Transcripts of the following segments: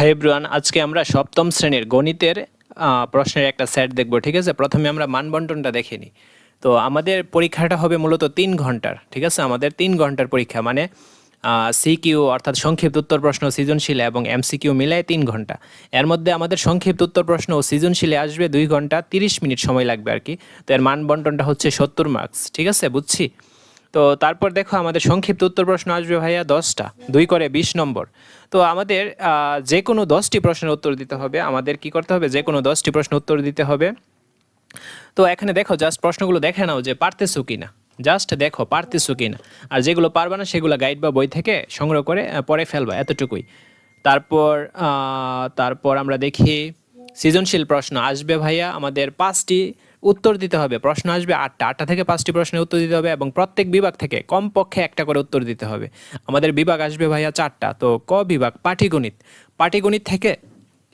High আজকে আমরা সপ্তম শ্রেণির গণিতের প্রশ্নের একটা সেট দেখব, ঠিক আছে? প্রথমে আমরা মানবন্টনটা দেখে নিই। তো আমাদের পরীক্ষাটা হবে মূলত তিন ঘণ্টার, ঠিক আছে? আমাদের তিন ঘণ্টার পরীক্ষা মানে সিকিউ অর্থাৎ সংক্ষিপ্ত উত্তর প্রশ্ন সৃজনশীল এবং এমসিকিউ মিলায় তিন ঘণ্টা। এর মধ্যে আমাদের সংক্ষিপ্ত উত্তর প্রশ্ন ও সৃজনশীলে আসবে দুই ঘণ্টা তিরিশ মিনিট সময় লাগবে আর কি। তো এর মানবন্টনটা হচ্ছে সত্তর মার্কস ঠিক আছে? বুঝছি? তো তারপর দেখো আমাদের সংক্ষিপ্ত উত্তর প্রশ্ন আসবে ভাইয়া দশটা। দুই করে বিশ নম্বর। তো আমাদের যে কোনো দশটি প্রশ্নের উত্তর দিতে হবে। আমাদের কি করতে হবে? যে কোনো দশটি প্রশ্ন উত্তর দিতে হবে। তো এখানে দেখো জাস্ট প্রশ্নগুলো দেখে নাও যে পারতেছো কি না জাস্ট দেখো, পারতেছো কি না আর যেগুলো পারবে না, সেগুলো গাইড বা বই থেকে সংগ্রহ করে পরে ফেলবা, এতটুকুই। তারপর তারপর আমরা দেখি, সৃজনশীল প্রশ্ন আসবে ভাইয়া। আমাদের পাঁচটি উত্তর দিতে হবে। প্রশ্ন আসবে আটটা। আটটা থেকে পাঁচটি প্রশ্নের উত্তর দিতে হবে এবং প্রত্যেক বিভাগ থেকে কমপক্ষে একটা করে উত্তর দিতে হবে। আমাদের বিভাগ আসবে ভাইয়া চারটা। তো ক বিভাগ? পাটিগণিত। পাটিগণিত থেকে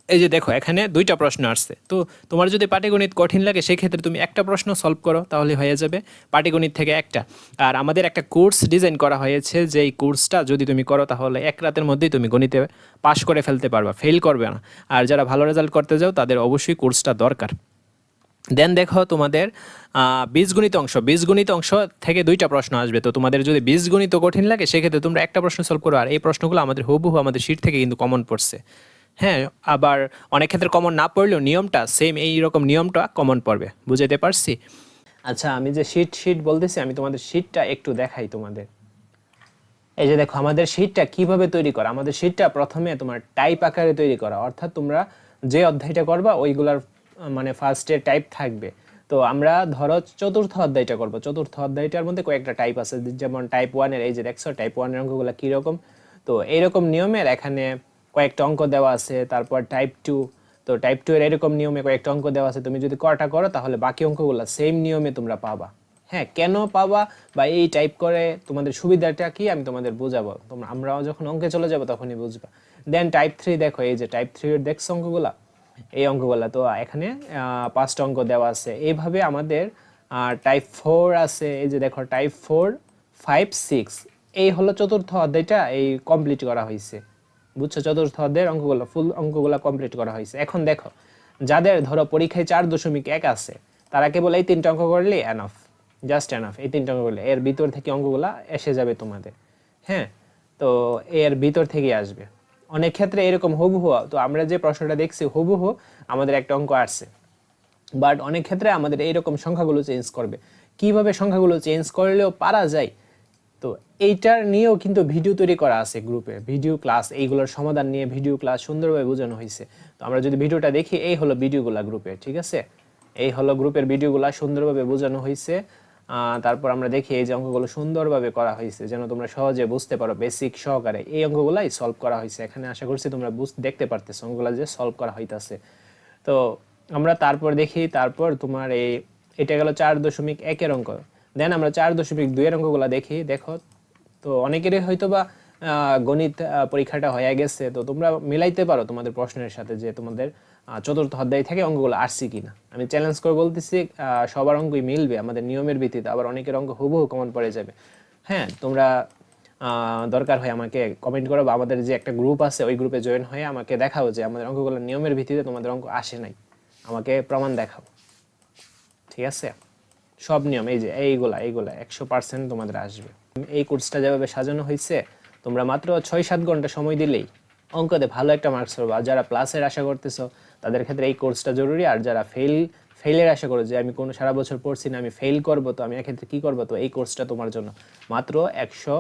এই যে দেখো, এখানে দুইটা প্রশ্ন আসছে। তো তোমার যদি পাটিগণিত কঠিন লাগে, সেক্ষেত্রে তুমি একটা প্রশ্ন সলভ করো, তাহলে হয়ে যাবে পাটিগণিত থেকে একটা। আর আমাদের একটা কোর্স ডিজাইন করা হয়েছে যে এই কোর্সটা যদি তুমি করো, তাহলে এক রাতের মধ্যেই তুমি গণিতে পাশ করে ফেলতে পারবা। ফেল করবে না। আর যারা ভালো রেজাল্ট করতে যাও, তাদের অবশ্যই কোর্সটা দরকার। দেন দেখো তোমাদের বীজগণিত অংশ। বীজগণিত অংশ থেকে দুইটা প্রশ্ন আসবে। তো তোমাদের যদি বীজগণিত কঠিন লাগে, সেক্ষেত্রে তোমরা একটা প্রশ্ন সলভ করো, আর এই প্রশ্নগুলো আমাদের হুবহু আমাদের শীট থেকে কিন্তু কমন পড়ছে। হ্যাঁ আবার অনেক ক্ষেত্রে কমন না পড়লেও নিয়মটা সেম এই রকম নিয়মটা কমন পড়বে। বুঝাতে পারছি? আচ্ছা আমি যে শীট শীট বলতেছি, আমি তোমাদের শীটটা একটু দেখাই তোমাদের। এই যে দেখো, আমাদের শীটটা কীভাবে তৈরি করা? আমাদের শীটটা প্রথমে তোমার টাইপ আকারে তৈরি করা। অর্থাৎ তোমরা যে অধ্যায়টা করবা, ওইগুলার মানে ফার্স্টে টাইপ থাকবে। তো আমরা ধরো চতুর্থ অধ্যায়টা করব। চতুর্থ অধ্যায়টার মধ্যে কয়েকটা টাইপ আছে। যেমন টাইপ ওয়ানের এই যে দেখছ টাইপ ওয়ানের অঙ্কগুলো কীরকম? তো এইরকম নিয়মের এখানে কয়েকটা অঙ্ক দেওয়া আছে। তারপর টাইপ টু তো টাইপ টু এর এরকম নিয়মে কয়েকটা অঙ্ক দেওয়া আছে। তুমি যদি কটা করো, তাহলে বাকি অঙ্কগুলো সেম নিয়মে তোমরা পাবা। হ্যাঁ কেন পাবা বা এই টাইপ করে তোমাদের সুবিধাটা কি, আমি তোমাদের বোঝাবো। তোমরা, আমরাও যখন অঙ্কে চলে যাব, তখনই বুঝবা। দেন টাইপ থ্রি দেখো, এই যে টাইপ থ্রি এর দেখছ অঙ্কগুলা? এই অঙ্কগুলা। তো এখানে পাঁচটা অঙ্ক দেওয়া আছে। এইভাবে আমাদের টাইপ ফোর আছে। এই যে দেখো টাইপ ফোর ফাইভ সিক্স এই হলো চতুর্থ অধ্যায়টা এই কমপ্লিট করা হয়েছে বুঝছ? চতুর্থ অধ্যায়ের অঙ্কগুলো ফুল অঙ্কগুলো কমপ্লিট করা হয়েছে এখন দেখো, যাদের ধরো পরীক্ষায় চার দশমিক এক আছে, তারা কেবল এই তিনটা অঙ্ক করলে এনাফ জাস্ট এনাফ এই তিনটা অঙ্ক করলে। এর ভিতর থেকে অঙ্কগুলা এসে যাবে তোমাদের। হ্যাঁ? তো এর ভিতর থেকেই আসবে। অনেক ক্ষেত্রে এরকম হুবহু, তো আমরা যে প্রশ্নটা দেখছি হুবহু আমাদের একটা অঙ্ক আসছে। বাট অনেক ক্ষেত্রে আমাদের এইরকম সংখ্যাগুলো চেঞ্জ করবে। কীভাবে সংখ্যাগুলো চেঞ্জ করলেও পারা যায়? তো এইটার নিয়েও কিন্তু ভিডিও তৈরি করা আছে গ্রুপে ভিডিও ক্লাস এইগুলোর সমাধান নিয়ে ভিডিও ক্লাস সুন্দরভাবে বোঝানো হয়েছে। তো আমরা যদি ভিডিওটা দেখি, এই হলো ভিডিওগুলা গ্রুপে ঠিক আছে? এই হলো গ্রুপের ভিডিওগুলা সুন্দরভাবে বোঝানো হয়েছে। তারপর আমরা দেখি এই যে অঙ্কগুলো সুন্দরভাবে করা হয়েছে, যেন তোমরা সহজে বুঝতে পারো বেসিক সহকারে। এই অঙ্কগুলাই সলভ করা হয়েছে। এখানে আশা করছি তোমরা দেখতে পারতেছো অঙ্কগুলো যে সলভ করা হইতাছে। তো আমরা তারপর দেখি, তারপর তোমার এই, এটা গেল চার দশমিক একের অঙ্ক। দেন আমরা চার দশমিক দুইয়ের অঙ্কগুলো দেখি, দেখো। তো অনেকেরই হয়তো বা গণিত পরীক্ষাটা হয়ে গেছে, তো তোমরা মিলাইতে পারো তোমাদের প্রশ্নের সাথে যে তোমাদের চতুর্থ অধ্যায় থেকে অঙ্কগুলো আসছে কিনা। আমি চ্যালেঞ্জ করে বলতেছি সবার অঙ্কই মিলবে, আমাদের নিয়মের ভিত্তিতে আবার অনেকের অঙ্ক হুবহু কমন পড়ে যাবে। হ্যাঁ তোমরা দরকার হয় আমাকে কমেন্ট করো বা আমাদের যে একটা গ্রুপ আছে, ওই গ্রুপে জয়েন হয়ে আমাকে দেখাও যে আমাদের অঙ্কগুলো নিয়মের ভিত্তিতে তোমাদের অঙ্ক আসে নাই। আমাকে প্রমাণ দেখাও। ঠিক আছে? সব নিয়ম, এই যে এইগুলা এইগুলা একশো পার্সেন্ট তোমাদের আসবে। এই কোর্সটা যেভাবে সাজানো হয়েছে তোমরা মাত্র ছয় সাত ঘণ্টা সময় দিলেই অঙ্কতে ভালো একটা মার্কস পাবে। আর যারা প্লাসের আশা করতেছো, তাদের ক্ষেত্রে এই কোর্সটা জরুরি। আর যারা ফেল ফেলের আশা করো যে আমি কোনো সারা বছর পড়ছি না, আমি ফেল করব, তো আমি এক্ষেত্রে কী করব? তো এই কোর্সটা তোমার জন্য। মাত্র একশো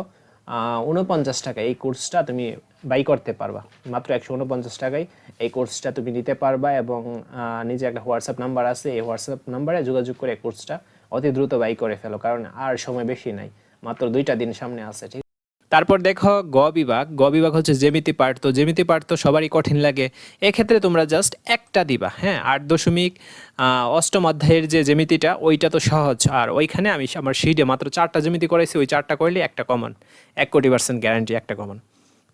উনপঞ্চাশ টাকা এই কোর্সটা তুমি বাই করতে পারবা। মাত্র একশো উনপঞ্চাশ টাকায় এই কোর্সটা তুমি নিতে পারবা এবং নিজে একটা হোয়াটসঅ্যাপ নাম্বার আছে। এই হোয়াটসঅ্যাপ নাম্বারে যোগাযোগ করে এই কোর্সটা অতি দ্রুত বাই করে ফেলো। কারণ আর সময় বেশি নাই। মাত্র দুইটা দিন সামনে আছে, ঠিক তারপর দেখো গ বিভাগ। গ বিভাগ হচ্ছে জেমিতি পার্ট তো জেমিতি পার্ট তো সবারই কঠিন লাগে। এক্ষেত্রে তোমরা জাস্ট একটা দিবা হ্যাঁ? আট দশমিক অষ্টম অধ্যায়ের যে জেমিতিটা ওইটা তো সহজ। আর ওইখানে আমি আমার শিটে মাত্র চারটা জেমিতি করেছি ওই চারটা করলে একটা কমন এক কোটি পার্সেন্ট গ্যারান্টি একটা কমন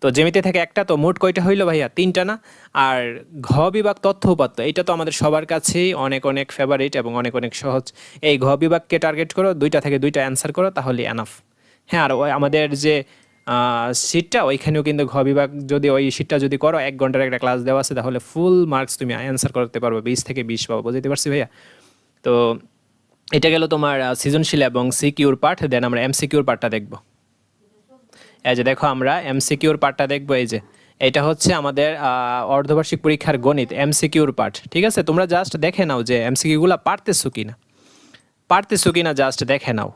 তো জেমিতে থেকে একটা, তো মোট কয়টা হইল ভাইয়া? তিনটা না? আর ঘ বিভাগ তথ্য উপাত্ত এটা তো আমাদের সবার কাছেই অনেক অনেক ফেভারিট এবং অনেক অনেক সহজ। এই ঘ বিভাগকে টার্গেট করো, দুইটা থেকে দুইটা অ্যান্সার করো, তাহলে এনাফ হ্যাঁ আর আমাদের যে সিটটা ওইখানেও কিন্তু ঘ বিভাগ যদি ওই সিটটা যদি করো, এক ঘণ্টার একটা ক্লাস দেওয়া আছে, তাহলে ফুল মার্কস তুমি অ্যান্সার করতে পারবে, বিশ থেকে বিশ পাবো, বুঝতে পারছি ভাইয়া? তো এটা গেল তোমার সৃজনশীল এবং সিকিউর পার্ট দেন আমরা এমসিকিউর পার্টটা দেখব। এই যে দেখো আমরা এমসিকিউর পার্টটা দেখব, এই যে। এটা হচ্ছে আমাদের অর্ধবার্ষিক পরীক্ষার গণিত এমসিকিউর পার্ট ঠিক আছে? তোমরা জাস্ট দেখে নাও যে এমসিকিউগুলো পারতেছো কিনা। পারতেছো কিনা জাস্ট দেখে নাও।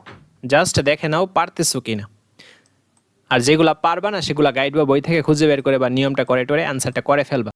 জাস্ট দেখে নাও পারতেছো কিনা। আর যেগুলা পারবা না, সেগুলা গাইড বা বই থেকে খুঁজে বের করে বা নিয়মটা করে টরে অ্যান্সারটা করে ফেলবা।